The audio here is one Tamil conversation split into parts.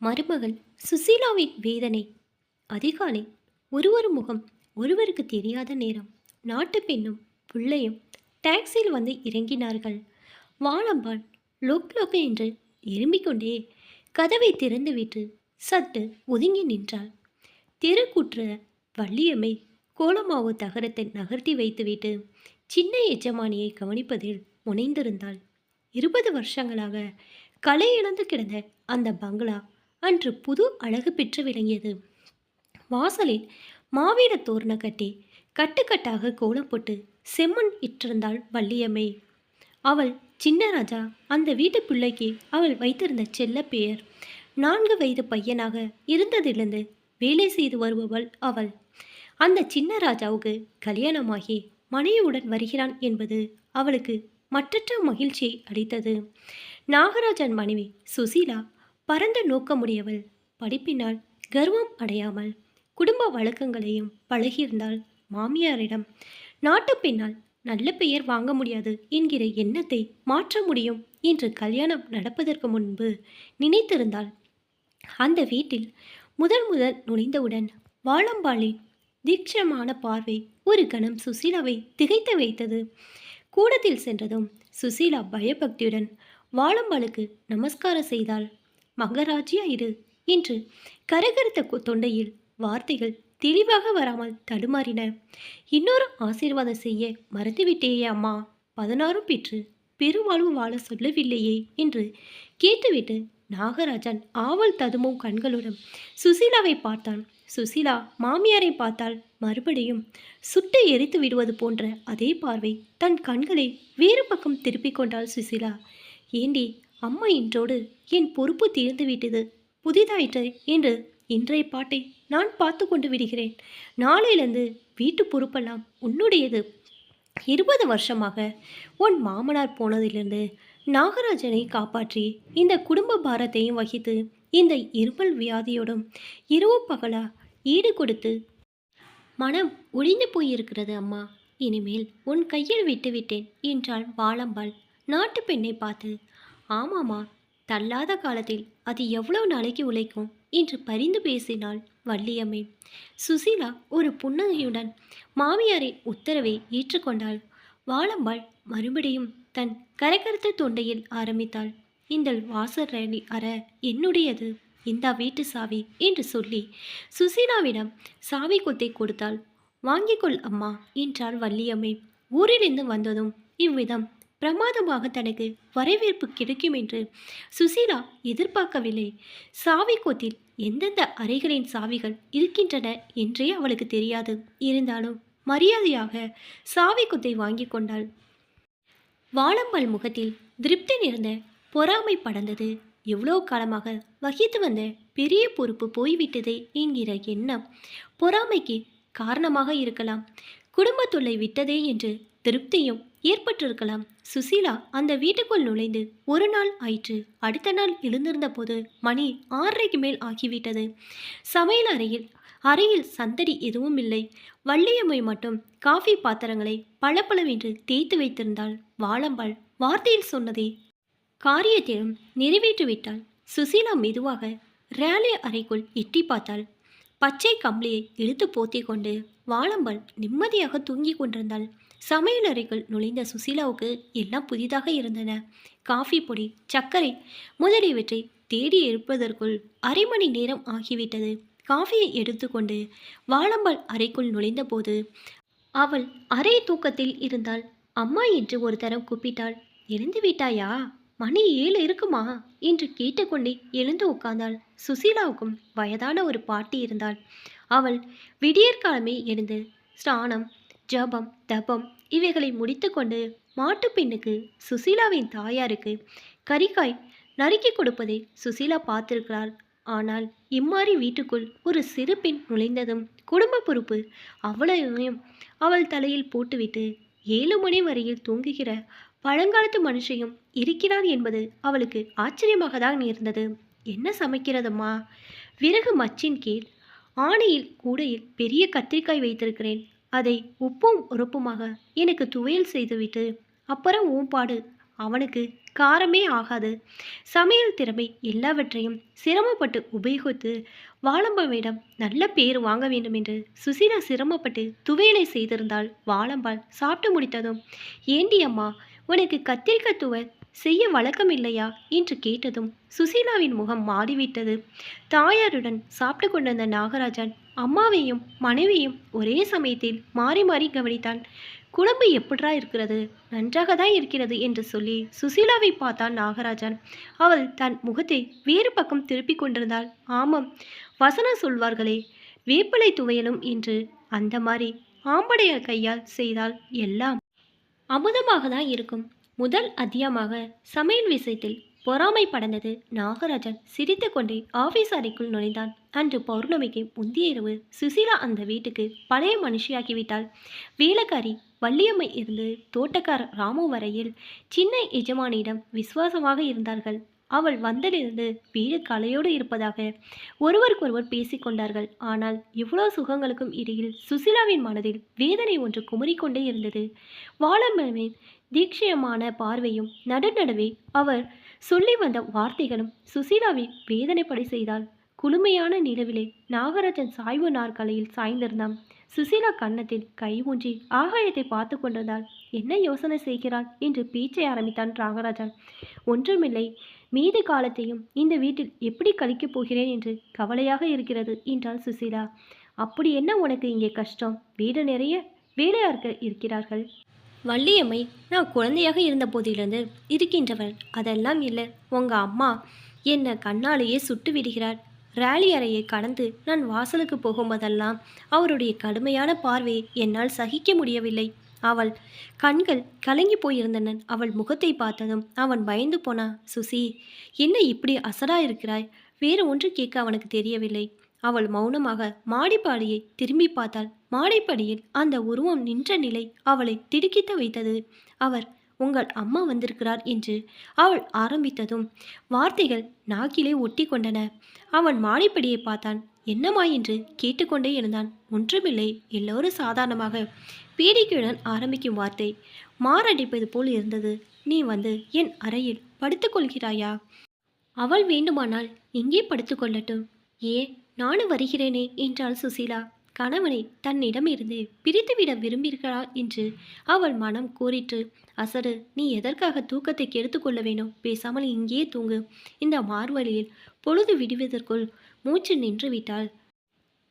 மருமகள் சுசீலாவின் வேதனை. அதிகாலை ஒருவர் முகம் ஒருவருக்கு தெரியாத நேரம். நாட்டு பெண்ணும் பிள்ளையும் டாக்ஸியில் வந்து இறங்கினார்கள். வாழம்பாள் லொக் லொக் என்று எரும்பிக்கொண்டே கதவை திறந்துவிட்டு சட்டு ஒதுங்கி நின்றாள். தெருக்குற்ற வள்ளியம்மை கோலமாவு தகரத்தை நகர்த்தி வைத்துவிட்டு சின்ன எஜமானியை கவனிப்பதில் முனைந்திருந்தாள். இருபது வருஷங்களாக களை இழந்து கிடந்த அந்த பங்களா அன்று புது அழகு பெற்று விளங்கியது. வாசலில் மாவீர தோரண கட்டி கட்டுக்கட்டாக கோலம் போட்டு செம்மண் இட்டிருந்தாள் வள்ளியம்மை. அவள் சின்ன ராஜா அந்த வீட்டு பிள்ளைக்கு அவள் வைத்திருந்த செல்ல பெயர். நான்கு வயது பையனாக இருந்ததிலிருந்து வேலை செய்து வருபவள் அவள். அந்த சின்ன ராஜாவுக்கு கல்யாணமாகி மனைவியுடன் வருகிறான் என்பது அவளுக்கு மற்றற்ற மகிழ்ச்சியை அளித்தது. நாகராஜன் மனைவி சுசீலா பரந்த நோக்கமுடையவள். படிப்பினால் கர்வம் அடையாமல் குடும்ப வழக்கங்களையும் பழகியிருந்தாள் மாமியாரிடம். நாட்டு பெண்ணால் நல்ல பெயர் வாங்க முடியாது என்கிற எண்ணத்தை மாற்ற முடியும் என்று கல்யாணம் நடப்பதற்கு முன்பு நினைத்திருந்தாள். அந்த வீட்டில் முதன் முதல் நுழைந்தவுடன் வாழம்பாளின் தீட்சமான பார்வை ஒரு கணம் சுசீலாவை திகைத்து வைத்தது. கூடத்தில் சென்றதும் சுசீலா பயபக்தியுடன் வாழம்பாளுக்கு நமஸ்காரம் செய்தாள். மகராஜியா இரு என்று கரகரத்த தொண்டையில் வார்த்தைகள் தெளிவாக வராமல் தடுமாறின. இன்னொரு ஆசீர்வாதம் செய்ய மறந்துவிட்டேயே அம்மா. பதினாறும் பெற்று பெருவாழ்வு வாழ சொல்லவில்லையே என்று கேட்டுவிட்டு நாகராஜன் ஆவல் ததுமும் கண்களுடன் சுசீலாவை பார்த்தான். சுசீலா மாமியாரை பார்த்தால் மறுபடியும் சுட்டு எரித்து விடுவது போன்ற அதே பார்வை தன் கண்களை வேறு பக்கம் திருப்பிக் கொண்டாள் சுசீலா. ஏண்டி அம்மா இன்றோடு என் பொறுப்பு தீர்ந்து விட்டது. புதிதாயிற்று என்று இன்றைய பாட்டை நான் பார்த்து கொண்டு விடுகிறேன். நாளையிலிருந்து வீட்டு பொறுப்பெல்லாம் உன்னுடையது. இருபது வருஷமாக உன் மாமனார் போனதிலிருந்து நாகராஜனை காப்பாற்றி இந்த குடும்ப பாரத்தையும் வகித்து இந்த இருமல் வியாதியோடும் இரவு பகலா ஈடு கொடுத்து மனம் ஒழிந்து போயிருக்கிறது அம்மா. இனிமேல் உன் கையில் விட்டுவிட்டேன் என்றாள் வாழம்பாள் நாட்டு பெண்ணை பார்த்து ஆமாம்மா தள்ளாத காலத்தில் அது எவ்வளவு நாளைக்கு உழைக்கும் என்று பரிந்து பேசினாள் வள்ளியம்மை. சுசீலா ஒரு புன்னகையுடன் மாமியாரின் உத்தரவை ஏற்றுக்கொண்டாள். வாழம்பாள் மறுபடியும் தன் கரகரத்த தொண்டையில் ஆரம்பித்தாள். இந்த வாசரணி அற என்னுடையது? இந்த வீட்டு சாவி என்று சொல்லி சுசீலாவிடம் சாவி கொத்தை கொடுத்தாள். வாங்கிக்கொள் அம்மா என்றாள் வள்ளியம்மை. ஊரிலிருந்து வந்ததும் இவ்விதம் பிரமாதமாக தனக்கு வரவேற்பு கிடைக்கும் என்று சுசீலா எதிர்பார்க்கவில்லை. சாவிக்கோத்தில் எந்தெந்த அறைகளின் சாவிகள் இருக்கின்றன என்றே அவளுக்கு தெரியாது. இருந்தாலும் மரியாதையாக சாவி வாங்கி கொண்டாள். வாழம்பால் முகத்தில் திருப்தி நிறைந்த பொறாமை படர்ந்தது. எவ்வளோ காலமாக வகித்து வந்த பெரிய பொறுப்பு போய்விட்டதே என்கிற எண்ணம் பொறாமைக்கு காரணமாக இருக்கலாம். குடும்ப தொல்லை விட்டதே என்று திருப்தியும் ஏற்பட்டிருக்கலாம். சுசீலா அந்த வீட்டுக்குள் நுழைந்து ஒரு நாள் ஆயிற்று. அடுத்த நாள் எழுந்திருந்த போது மணி ஆறரைக்கு மேல் ஆகிவிட்டது. சமையல் அறையில் அறையில் சந்தடி எதுவும் இல்லை. வள்ளியம்மை மட்டும் காஃபி பாத்திரங்களை பளபளவென்று தேய்த்து வைத்திருந்தாள். வாழம்பாள் வார்த்தையில் சொன்னதே. காரியத்திலும் நிறைவேற்றிவிட்டாள் சுசீலா மெதுவாக ரேலி அறைக்குள் எட்டி பார்த்தாள். பச்சை கம்பளியை இழுத்து போத்தி கொண்டு வாழம்பாள் நிம்மதியாக தூங்கிக் கொண்டிருந்தாள். சமையல் அறைக்குள் நுழைந்த சுசீலாவுக்கு எல்லாம் புதிதாக இருந்தன. காஃபி பொடி சர்க்கரை முதலியவற்றை தேடி எடுப்பதற்குள் அரை மணி நேரம் ஆகிவிட்டது. காஃபியை எடுத்துக்கொண்டு வாழம்பாள் அறைக்குள் நுழைந்தபோது அவள் அரை தூக்கத்தில் இருந்தாள். அம்மா என்று ஒரு தரம் கூப்பிட்டாள். எழுந்து விட்டாயா? மணி ஏழு இருக்குமா? என்று கேட்டுக்கொண்டே எழுந்து உட்கார்ந்தாள். சுசீலாவுக்கும் வயதான ஒரு பாட்டி இருந்தாள். அவள் விடியற்காலமே எழுந்து ஸ்நானம் ஜபம் தபம் இவைகளை முடித்துக்கொண்டு மாட்டுப் பெண்ணுக்கு சுசீலாவின் தாயாருக்கு கறிக்காய் நறுக்கி கொடுப்பதை சுசீலா பார்த்திருக்கிறாள். ஆனால் இம்மாறி வீட்டுக்குள் ஒரு சிறு பெண் நுழைந்ததும் குடும்ப பொறுப்பு அவ்வளவையும் அவள் தலையில் போட்டுவிட்டு ஏழு மணி வரையில் தூங்குகிற பழங்காலத்து மனுஷையும் இருக்கிறான் என்பது அவளுக்கு ஆச்சரியமாக தான் இருந்தது. என்ன சமைக்கிறதம்மா? விறகு மச்சின் கீழ் ஆணையில் கூடையில் பெரிய கத்திரிக்காய் வைத்திருக்கிறேன். அதை உப்பும் உரப்புமாக எனக்கு துவையல் செய்துவிட்டு அப்புறம் ஊம்பாடு அவனுக்கு காரமே ஆகாது. சமையல் திறமை எல்லாவற்றையும் சிரமப்பட்டு உபயோகித்து வாழம்பவிடம் நல்ல பேர் வாங்க வேண்டும் என்று சுசீலா சிரமப்பட்டு துவையலை செய்திருந்தால் வாழம்பால் சாப்பிட்டு முடித்ததும் ஏண்டி அம்மா உனக்கு கத்திரிக்காய் துவை செய்ய வழக்கம் இல்லையா என்று கேட்டதும் சுசீலாவின் முகம் மாறிவிட்டது. தாயாருடன் சாப்பிட்டு கொண்டிருந்த நாகராஜன் அம்மாவையும் மனைவியும் ஒரே சமயத்தில் மாறி மாறி கவனித்தான் குழம்பு எப்படா இருக்கிறது? நன்றாக தான் இருக்கிறது என்று சொல்லி சுசீலாவை பார்த்தான் நாகராஜன். அவள் தன் முகத்தை வேறு பக்கம் திருப்பிக் கொண்டிருந்தாள். ஆமாம் வசனம் சொல்வார்களே வேப்பிலை துவையலும் என்று. அந்த மாதிரி ஆம்படைய கையால் செய்தால் எல்லாம் அமுதமாக தான் இருக்கும். முதல் அத்தியமாக சமையல் விஷயத்தில் பொறாமை படந்தது நாகராஜன். சிரித்துக்கொண்டே ஆபீஸ் அறைக்குள் நுழைந்தான். அன்று பௌர்ணமிக்கு முந்திய இரவு சுசீலா அந்த வீட்டுக்கு பழைய மனுஷியாக்கிவிட்டாள் வேலைக்காரி வள்ளியம்மை இருந்து தோட்டக்கார் ராமு வரையில் சின்ன எஜமானியிடம் விசுவாசமாக இருந்தார்கள். அவள் வந்ததிலிருந்து வீடு கலையோடு இருப்பதாக ஒருவருக்கொருவர் பேசிக்கொண்டார்கள் ஆனால் இவ்வளோ சுகங்களுக்கும் இடையில் சுசிலாவின் மனதில் வேதனை ஒன்று குமுறிக்கொண்டே இருந்தது. வாழம்பவின் தீட்சியமான பார்வையும் நடுநடுவே அவர் சொல்லி வந்த வார்த்தைகளும் சுசீலாவை வேதனைப்படி செய்தாள். குளுமையான நிலவிலே நாகராஜன் சாய்வு நாற்காலியில் சாய்ந்திருந்தான். சுசீலா கன்னத்தில் கை ஊன்றி ஆகாயத்தை பார்த்து கொண்டிருந்தாள். என்ன யோசனை செய்கிறாள் என்று பேச்சை ஆரம்பித்தான் நாகராஜன் ஒன்றுமில்லை. மீதி காலத்தையும் இந்த வீட்டில் எப்படி கழிக்கப் போகிறேன் என்று கவலையாக இருக்கிறது என்றாள் சுசீலா. அப்படி என்ன உனக்கு இங்கே கஷ்டம்? வீடு நிறைய வேலையாட்கள் இருக்கிறார்கள். வள்ளியம்மை நான் குழந்தையாக இருந்த போதிலிருந்து இருக்கின்றவள். அதெல்லாம் இல்லை. உங்கள் அம்மா என்னை கண்ணாலேயே சுட்டு விடுகிறார் ரேலி அறையை கடந்து நான் வாசலுக்கு போகும்போதெல்லாம் அவருடைய கடுமையான பார்வையை என்னால் சகிக்க முடியவில்லை. அவள் கண்கள் கலங்கி போயிருந்தன. அவள் முகத்தை பார்த்ததும் அவன் பயந்து போனா சுசி என்ன இப்படி அசடா இருக்கிறாய்? வேறு ஒன்று கேட்க அவனுக்கு தெரியவில்லை. அவள் மௌனமாக மாடிப்பாடியை திரும்பி பார்த்தாள். மாடிப்படியில் அந்த உருவம் நின்ற நிலை அவளை திடுக்கித்த வைத்தது. அவர் உங்கள் அம்மா வந்திருக்கிறார் என்று அவள் ஆரம்பித்ததும் வார்த்தைகள் நாக்கிலே ஒட்டி கொண்டன அவன் மாடிப்படியை பார்த்தான். என்னம்மா என்று கேட்டுக்கொண்டே இருந்தான். ஒன்றுமில்லை. எல்லோரும் சாதாரணமாக பீடிக்கையுடன் ஆரம்பிக்கும் வார்த்தை. மாரடிப்பது போல் இருந்தது. நீ வந்து என் அறையில் படுத்துக்கொள்கிறாயா அவள் வேண்டுமானால் இங்கே படுத்துக்கொள்ளட்டும் ஏ நானும் வருகிறேனே என்றாள் சுசீலா. கணவனை தன்னிடமிருந்து பிரித்துவிட விரும்புகிறாள் என்று அவள் மனம் கூறிற்று. அசடு நீ எதற்காக தூக்கத்தை கெடுத்துக்கொள்ள வேணும் பேசாமல் இங்கேயே தூங்கு இந்த மார்வழியில் பொழுது விடுவதற்குள் மூச்சு நின்று விட்டாள்.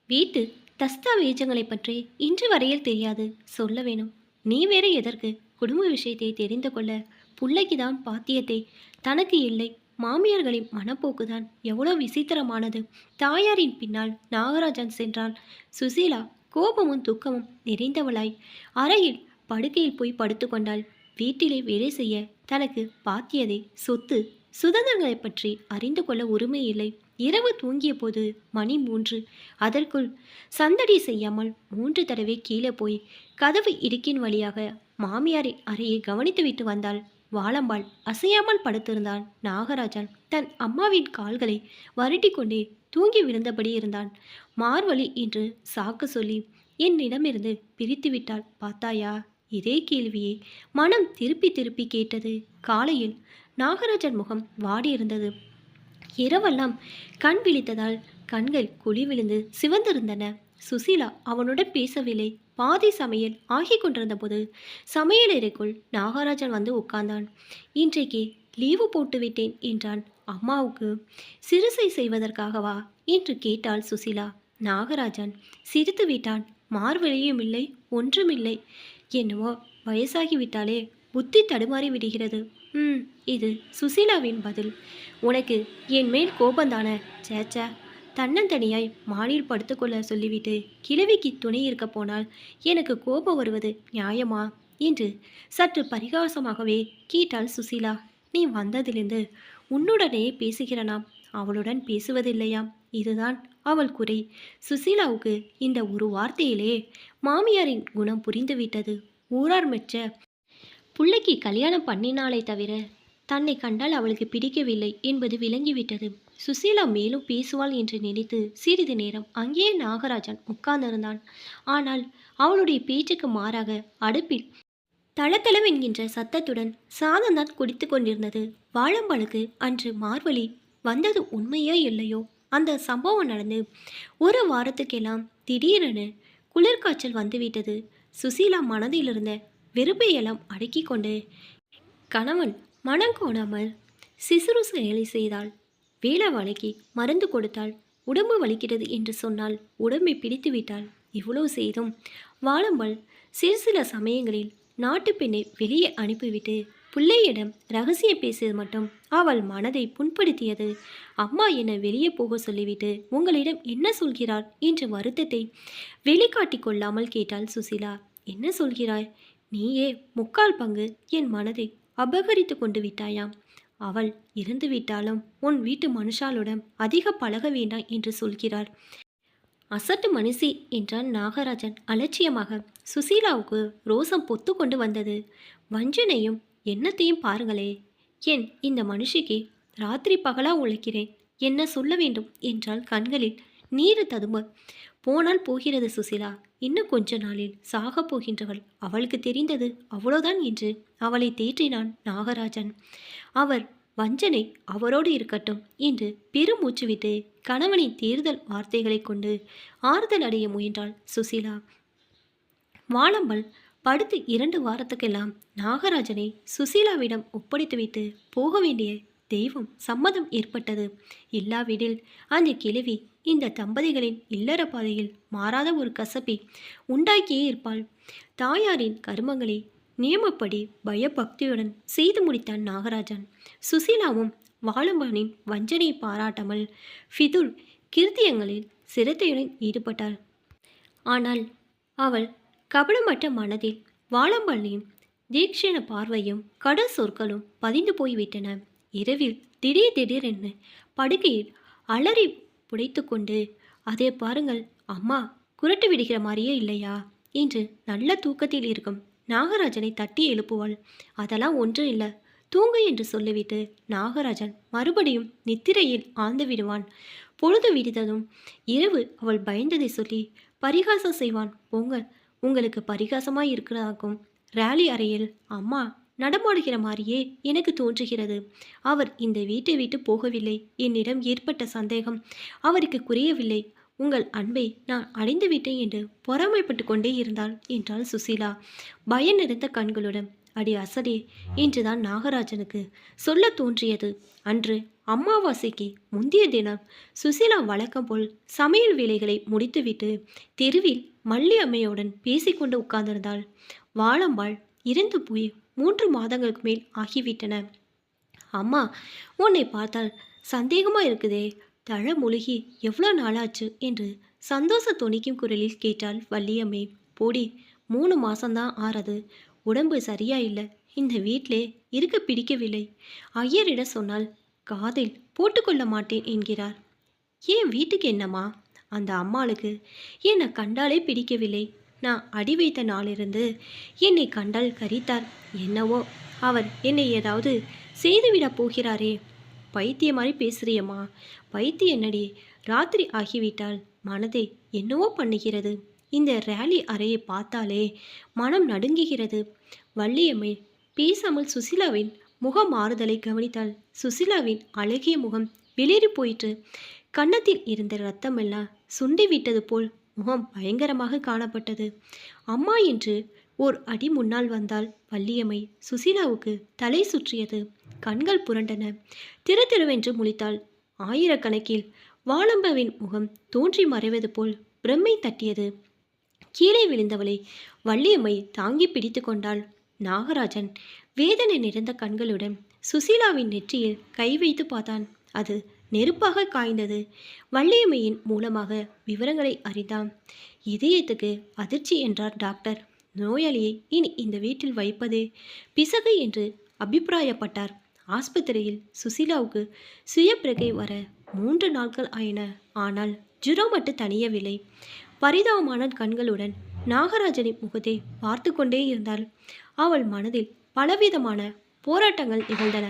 வீட்டு தஸ்தாவேஜங்களை பற்றி இன்று வரையில் தெரியாது. சொல்ல வேணும். நீ வேற எதற்கு? குடும்ப விஷயத்தை தெரிந்து கொள்ள. பிள்ளைக்குதான் பாத்தியத்தை. தனக்கு இல்லை. மாமியார்களின் மனப்போக்குதான் எவ்வளோ விசித்திரமானது. தாயாரின் பின்னால் நாகராஜன் சென்றான். சுசீலா கோபமும் துக்கமும் நிறைந்தவளாய். அறையில் படுக்கையில் போய் படுத்துக்கொண்டாள் வீட்டிலே வேலை செய்ய தனக்கு பாத்தியதை சொத்து சுதந்திரங்களை பற்றி அறிந்து கொள்ள உரிமை இல்லை. இரவு தூங்கிய போது மணி மூன்று. அதற்குள் சந்தடி செய்யாமல் மூன்று தடவை கீழே போய் கதவு இடுக்கின் வழியாக மாமியாரின் அறையை கவனித்துவிட்டு வந்தாள். வாழம்பால் அசையாமல் படுத்திருந்தான் நாகராஜன். தன் அம்மாவின் கால்களை வருட்டி கொண்டே தூங்கி விழுந்தபடி இருந்தான். மார்வழி என்று சாக்கு சொல்லி என்னிடமிருந்து பிரித்து விட்டாள் பார்த்தாயா? இதே கேள்வியை மனம் திருப்பி திருப்பி கேட்டது காலையில் நாகராஜன் முகம் வாடியிருந்தது. இரவெல்லாம் கண் விழித்ததால் கண்கள் குழி விழுந்து சிவந்திருந்தன. சுசீலா அவனுடன் பேசவில்லை. பாதி சமையல் ஆகிக் கொண்டிருந்த போது சமையலறைக்குள் நாகராஜன் வந்து உட்கார்ந்தான். இன்றைக்கு லீவு போட்டு விட்டேன் என்றான் அம்மாவுக்கு. சிறுசை செய்வதற்காகவா? என்று கேட்டாள் சுசிலா. நாகராஜன் சிரித்து விட்டான். மார்வெளியும் இல்லை ஒன்றுமில்லை என்னவோ வயசாகிவிட்டாலே புத்தி தடுமாறி விடுகிறது. ம் இது சுசீலாவின் பதில். உனக்கு என் மேல் கோபந்தானே சேச்சா? தன்னந்தனியாய் மாடியில் படுத்துக்கொள்ள சொல்லிவிட்டு கிழவிக்கு துணை இருக்க போனால் எனக்கு கோபம் வருவது நியாயமா? என்று சற்று பரிகாசமாகவே கேட்டாள் சுசீலா. நீ வந்ததிலிருந்து உன்னுடனே பேசுகிறனாம் அவளுடன் பேசுவதில்லையாம் இதுதான் அவள் குறை. சுசீலாவுக்கு இந்த ஒரு வார்த்தையிலே மாமியாரின் குணம் புரிந்துவிட்டது. ஊரார் மெச்ச புள்ளைக்கு கல்யாணம் பண்ணினாலே தவிர தன்னை கண்டால் அவளுக்கு பிடிக்கவில்லை என்பது விளங்கிவிட்டது. சுசீலா மேலும் பேசுவாள் என்று நினைத்து சிறிது நேரம் அங்கேயே நாகராஜன் உட்கார்ந்திருந்தான். ஆனால் அவளுடைய பேச்சுக்கு மாறாக அடுப்பில் தளதளவென்கின்ற சத்தத்துடன் சாதம்தான் குடித்து கொண்டிருந்தது. வாழம்பாளுக்கு அன்று மார்வழி வந்தது உண்மையோ இல்லையோ அந்த சம்பவம் நடந்து ஒரு வாரத்துக்கெல்லாம் திடீரென குளிர்காய்ச்சல் வந்துவிட்டது. சுசீலா மனதில் இருந்த வெறுப்பையெல்லாம் அடக்கி கொண்டு கணவன் மனம் கோணாமல் சிசுறு செயலை செய்தாள். வேலை வழக்கி மருந்து கொடுத்தாள். உடம்பு வலிக்கிறது என்று சொன்னால் உடம்பை பிடித்து விட்டாள். இவ்வளவு செய்தும் வாழம்பல் சிறு சில சமயங்களில் நாட்டு பெண்ணை வெளியே அனுப்பிவிட்டு பிள்ளையிடம் ரகசியம் பேசியது மட்டும் அவள் மனதை புண்படுத்தியது. அம்மா என்னை வெளியே போக சொல்லிவிட்டு உங்களிடம் என்ன சொல்கிறார்? என்ற வருத்தத்தை வெளிக்காட்டிக் கொள்ளாமல் கேட்டாள் சுசிலா. என்ன சொல்கிறாய்? நீயே முக்கால் பங்கு என் மனதை அபகரித்து கொண்டு விட்டாயாம். அவள் இறந்து விட்டாலும் உன் வீட்டு மனுஷாளுடன் அதிக பழக வேண்டாம் என்று சொல்கிறார். அசட்டு மனுஷி என்றான் நாகராஜன் அலட்சியமாக. சுசீலாவுக்கு ரோசம் பொத்து கொண்டு வந்தது. வஞ்சனையும் எண்ணத்தையும் பாருங்களே. என் இந்த மனுஷிக்கு ராத்திரி பகலா உழைக்கிறேன்? என்ன சொல்ல வேண்டும்? என்றால் கண்களில். நீர் ததும்ப போனால் போகிறது சுசிலா. இன்னும் கொஞ்ச நாளில் சாகப் போகின்றவள். அவளுக்கு தெரிந்தது அவ்வளோதான் என்று அவளை தேற்றினான் நாகராஜன். அவர் வஞ்சனை அவரோடு இருக்கட்டும் என்று பெருமூச்சுவிட்டு கணவனின் தேர்தல் வார்த்தைகளை கொண்டு ஆறுதல் அடைய முயன்றாள் சுசீலா. வாழம்பல் படுத்து இரண்டு வாரத்துக்கெல்லாம் நாகராஜனை சுசீலாவிடம் ஒப்படைத்துவிட்டு போக வேண்டிய தெய்வம் சம்மதம் ஏற்பட்டது. இல்லாவிடில் அந்த கிழவி இந்த தம்பதிகளின் இல்லற பாதையில் மாறாத ஒரு கசப்பை உண்டாக்கியே இருப்பாள். தாயாரின் கருமங்களை நியமப்படி பயபக்தியுடன் செய்து முடித்தான் நாகராஜன். சுசீலாவும் வாழம்பனின் வஞ்சனை பாராட்டாமல் ஃபிதுல் கிருத்தியங்களில் சிரத்தையுடன் ஈடுபட்டாள். ஆனால் அவள் கபடமற்ற மனதில் வாழம்பள்ளியும் தீக்ஷண பார்வையும் கடல் சொற்களும் பதிந்து போய்விட்டன. இரவில் திடீர் திடீரென்று படுக்கையில் அலறி புடைத்து கொண்டு அதே பாருங்கள் அம்மா குரட்டு விடுகிற மாதிரியே இல்லையா என்று நல்ல தூக்கத்தில் இருக்கும் நாகராஜனை தட்டி எழுப்புவாள். அதெல்லாம் ஒன்றும் இல்லை தூங்கு என்று சொல்லிவிட்டு நாகராஜன் மறுபடியும் நித்திரையில் ஆழ்ந்து விடுவான். பொழுது விடித்ததும் இரவு அவள் பயந்ததை சொல்லி பரிகாசம் செய்வான். போங்கள் உங்களுக்கு பரிகாசமாய் இருக்கிறதாக்கும் ரேலி அறையில் அம்மா நடமாடுகிற மாதிரியே எனக்கு தோன்றுகிறது. அவர் இந்த வீட்டை விட்டு போகவில்லை. என்னிடம் ஏற்பட்ட சந்தேகம். அவருக்கு குறையவில்லை. உங்கள் அன்பை நான் அடைந்து விட்டேன் என்று பொறாமைப்பட்டு கொண்டே இருந்தாள் என்றாள் சுசீலா. பயம் நிறைந்த கண்களுடன் அடி அசடே என்றுதான் நாகராஜனுக்கு சொல்ல தோன்றியது. அன்று அமாவாசைக்கு முந்திய தினம் சுசீலா வழக்கம் போல் சமையல் வேலைகளை முடித்துவிட்டு தெருவில் மல்லி அம்மையுடன் பேசிக்கொண்டு உட்கார்ந்திருந்தாள். வாழம்பாள் இறந்து போய் மூன்று மாதங்களுக்கு மேல் ஆகிவிட்டன. அம்மா உன்னை பார்த்தால் சந்தேகமா இருக்குதே. தழ முழுகி எவ்வளோ நாளாச்சு? என்று சந்தோஷ துணிக்கும் குரலில் கேட்டாள் வள்ளியம்மை. போடி மூணு மாசம்தான் ஆறது. உடம்பு சரியா இல்லை. இந்த வீட்டிலே இருக்க பிடிக்கவில்லை. ஐயரிடம் சொன்னால் காதில் போட்டுக்கொள்ள மாட்டேன் என்கிறார். ஏன் வீட்டுக்கு என்னம்மா? அந்த அம்மாளுக்கு என்னை கண்டாலே பிடிக்கவில்லை. நான் அடி வைத்த நாளிலிருந்து என்னை கண்டால் கரித்தார். என்னவோ அவர் என்னை ஏதாவது செய்துவிடப் போகிறாரே. பைத்திய மாதிரி பேசுறியம்மா. பைத்திய என்னடி? ராத்திரி ஆகிவிட்டால் மனதை என்னவோ பண்ணுகிறது. இந்த ரேலி அறையை பார்த்தாலே மனம் நடுங்குகிறது. வள்ளியம்மை பேசாமல் சுசிலாவின் முக மாறுதலை கவனித்தாள். சுசிலாவின் அழகிய முகம் வெளியேறி போயிற்று. கன்னத்தில் இருந்த ரத்தமெல்லாம் சுண்டி விட்டது போல் முகம் பயங்கரமாக காணப்பட்டது. அம்மா என்று ஓர் அடி முன்னால் வந்தால் வள்ளியம்மை சுசீலாவுக்கு தலை சுற்றியது. கண்கள் புரண்டன. திரு திருவென்று முழித்தாள். ஆயிரக்கணக்கில் வாழம்பவின் முகம் தோன்றி மறைவது போல் பிரம்மை தட்டியது. கீழே விழுந்தவளை வள்ளியம்மை தாங்கி பிடித்து கொண்டாள். நாகராஜன் வேதனை நிறைந்த கண்களுடன் சுசீலாவின் நெற்றியில் கை வைத்து பார்த்தான். அது நெருப்பாக காய்ந்தது. வள்ளியம்மையின் மூலமாக விவரங்களை அறிந்தான். இதயத்துக்கு அதிர்ச்சி என்றார் டாக்டர். நோயாளியை இனி இந்த வீட்டில் வைப்பது பிசகு என்று அபிப்பிராயப்பட்டார். ஆஸ்பத்திரியில் சுசீலாவுக்கு சுயப்பிரகை வர மூன்று நாட்கள் ஆயின. ஆனால் ஜுரம் மட்டும் தணியவில்லை. பரிதாபமான கண்களுடன் நாகராஜனின் முகத்தை பார்த்து கொண்டே இருந்தாள். அவள் மனதில் பலவிதமான போராட்டங்கள் நிகழ்ந்தன.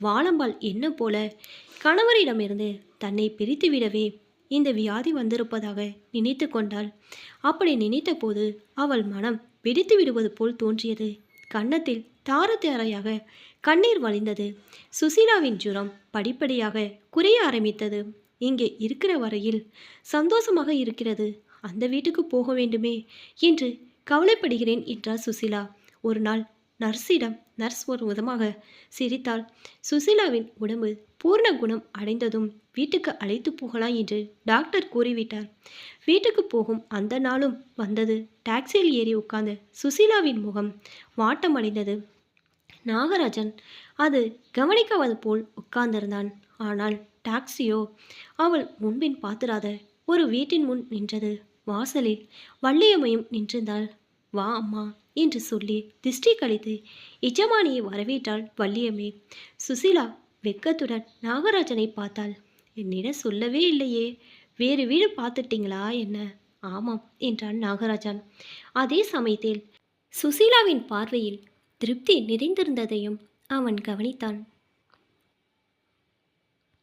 வாழம்பால் என்ன போல? கணவரிடமிருந்து தன்னை பிரித்துவிடவே இந்த வியாதி வந்திருப்பதாக நினைத்து கொண்டாள். அப்படி நினைத்தபோது அவள் மனம் வெடித்து விடுவது போல் தோன்றியது. கன்னத்தில் தார தாரையாக கண்ணீர் வழிந்தது. சுசீலாவின் ஜுரம் படிப்படியாக குறைய ஆரம்பித்தது. இங்கே இருக்கிற வரையில் சந்தோஷமாக இருக்கிறது. அந்த வீட்டுக்கு போக வேண்டுமே என்று கவலைப்படுகிறேன் என்றார் சுசீலா. ஒரு நாள் நர்ஸிடம் நர்ஸ் ஒரு விதமாக சிரித்தாள். சுசீலாவின் உடம்பு பூர்ண குணம் அடைந்ததும் வீட்டுக்கு அழைத்து போகலாம் என்று டாக்டர் கூறிவிட்டார். வீட்டுக்கு போகும் அந்த நாளும் வந்தது. டாக்ஸியில் ஏறி உட்கார்ந்து சுசீலாவின் முகம் வாட்டமடைந்தது. நாகராஜன் அது கவனிக்காவது போல் உட்கார்ந்திருந்தான். ஆனால் டாக்ஸியோ அவள் முன்பின் பார்த்திராத ஒரு வீட்டின் முன் நின்றது. வாசலில் வள்ளியம்மையும் நின்றிருந்தாள். வா அம்மா. என்று சொல்லி திஷ்டி கழித்து எஜமானியை வரவேற்றாள் வள்ளியம்மே. சுசீலா வெட்கத்துடன் நாகராஜனை பார்த்தாள். என்னிடம் சொல்லவே இல்லையே. வேறு வீடு பார்த்துட்டீங்களா என்ன? ஆமாம் என்றான் நாகராஜன். அதே சமயத்தில் சுசீலாவின் பார்வையில் திருப்தி நிறைந்திருந்ததையும் அவன் கவனித்தான்.